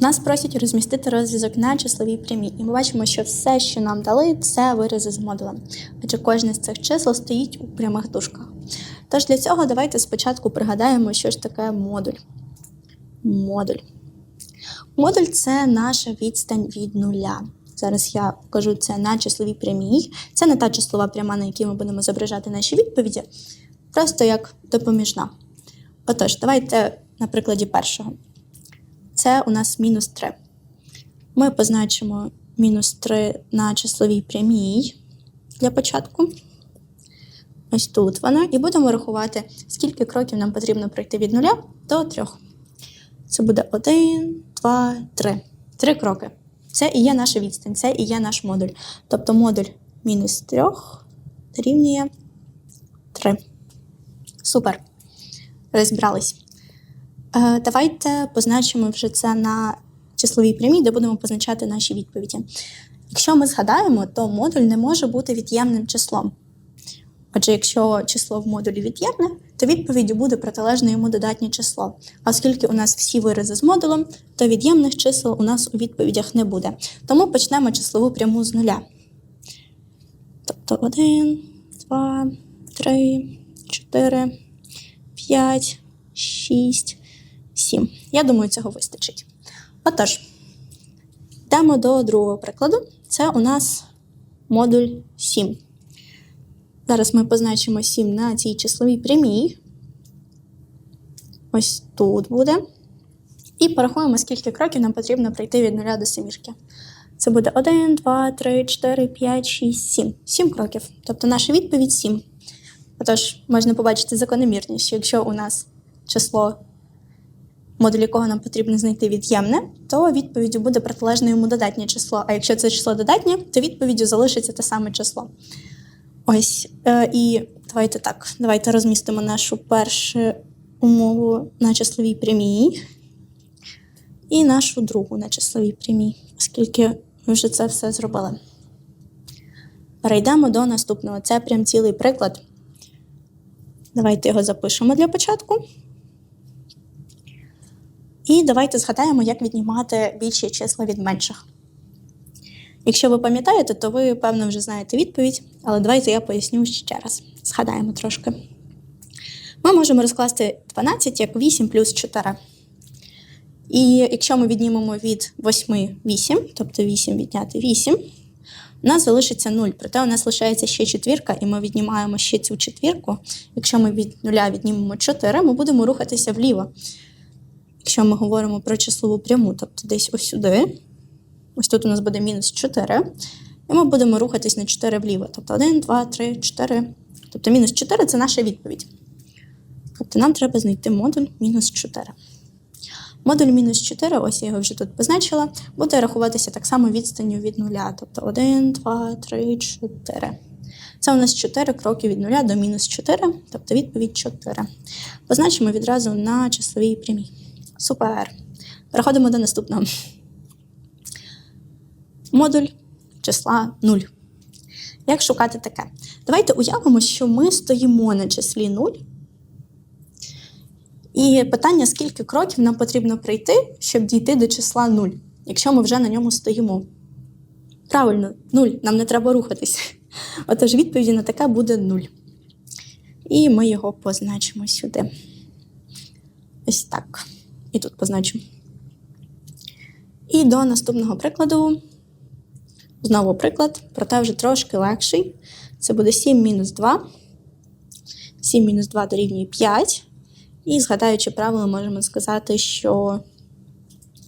Нас просять розмістити розв'язок на числовій прямій, і ми бачимо, що все, що нам дали, це вирази з модулем, адже кожне з цих чисел стоїть у прямих дужках. Тож для цього давайте спочатку пригадаємо, що ж таке модуль. Модуль. Модуль це наша відстань від нуля. Зараз я покажу це на числовій прямій. Це не та числова пряма, на якій ми будемо зображати наші відповіді, просто як допоміжна. Отож, давайте на прикладі першого. Це у нас мінус 3. Ми позначимо мінус 3 на числовій прямій для початку. Ось тут вона. І будемо рахувати, скільки кроків нам потрібно пройти від 0 до 3. Це буде 1, 2, 3. Три кроки. Це і є наша відстань, це і є наш модуль. Тобто модуль мінус 3 дорівнює 3. Супер. Розібрались. Е, Давайте позначимо вже це на числовій прямій, де будемо позначати наші відповіді. Якщо ми згадаємо, то модуль не може бути від'ємним числом. Отже, якщо число в модулі від'ємне, то відповіддю буде протилежне йому додатнє число. Оскільки у нас всі вирази з модулем, то від'ємних чисел у нас у відповідях не буде. Тому почнемо числову пряму з нуля. Тобто 1, 2, 3, 4, 5, 6, 7. Я думаю, цього вистачить. Отож, йдемо до другого прикладу. Це у нас модуль 7. Зараз ми позначимо 7 на цій числовій прямій. Ось тут буде. І порахуємо, скільки кроків нам потрібно пройти від 0 до семірки. Це буде 1, 2, 3, 4, 5, 6, 7. 7 кроків. Тобто наша відповідь 7. Отож, можна побачити закономірність, що якщо у нас число, модуль якого нам потрібно знайти від'ємне, то відповіддю буде протилежне йому додатнє число. А якщо це число додатнє, то відповіддю залишиться те саме число. Ось. Е, і давайте так, давайте розмістимо нашу першу умову на числовій прямій і нашу другу на числовій прямій, оскільки ми вже це все зробили. Перейдемо до наступного. Це прям цілий приклад. Давайте його запишемо для початку. І давайте згадаємо, як віднімати більші числа від менших. Якщо ви пам'ятаєте, то ви, певно, вже знаєте відповідь, але давайте я поясню ще раз. Згадаємо трошки. Ми можемо розкласти 12 як 8 плюс 4. І якщо ми віднімемо від 8 8, тобто 8 відняти 8, у нас залишиться 0. Проте у нас лишається ще четвірка, і ми віднімаємо ще цю четвірку. Якщо ми від 0 віднімемо 4, ми будемо рухатися вліво. Якщо ми говоримо про числову пряму, тобто десь ось сюди. Ось тут у нас буде мінус 4. І ми будемо рухатись на 4 вліво. Тобто 1, 2, 3, 4. Тобто мінус 4 це наша відповідь. Тобто нам треба знайти модуль мінус 4. Модуль мінус 4, ось я його вже тут позначила, буде рахуватися так само відстанню від нуля. Тобто 1, 2, 3, 4. Це у нас 4 кроки від 0 до мінус 4, тобто відповідь 4. Позначимо відразу на числовій прямій. Супер. Переходимо до наступного. Модуль числа 0. Як шукати таке? Давайте уявимо, що ми стоїмо на числі 0. І питання, скільки кроків нам потрібно пройти, щоб дійти до числа 0, якщо ми вже на ньому стоїмо. Правильно, 0, нам не треба рухатися. Отож, відповіді на таке буде 0. І ми його позначимо сюди. І тут позначимо. І до наступного прикладу. Знову приклад, проте вже трошки легший. Це буде 7 мінус 2. 7 мінус 2 дорівнює 5. І, згадаючи правило, можемо сказати, що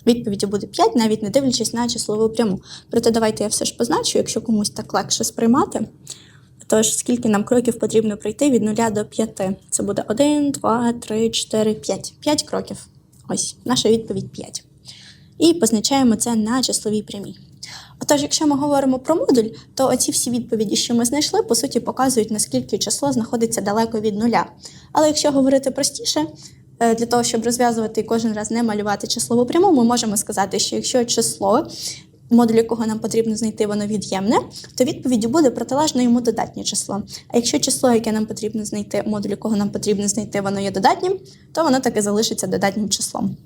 відповіді буде 5, навіть не дивлячись на числову пряму. Проте давайте я все ж позначу, якщо комусь так легше сприймати. Тож, скільки нам кроків потрібно пройти від 0 до 5? Це буде 1, 2, 3, 4, 5. 5 кроків. Ось, наша відповідь 5. І позначаємо це на числовій прямій. Отож, якщо ми говоримо про модуль, то оці всі відповіді, що ми знайшли, по суті, показують, наскільки число знаходиться далеко від нуля. Але якщо говорити простіше, е, для того, щоб розв'язувати і кожен раз не малювати числову пряму, ми можемо сказати, що якщо число, модуль якого нам потрібно знайти, воно від'ємне, то відповіддю буде протилежне йому додатнє число. А якщо число, яке нам потрібно знайти, модуль якого нам потрібно знайти, воно є додатнім, то воно таки залишиться додатнім числом.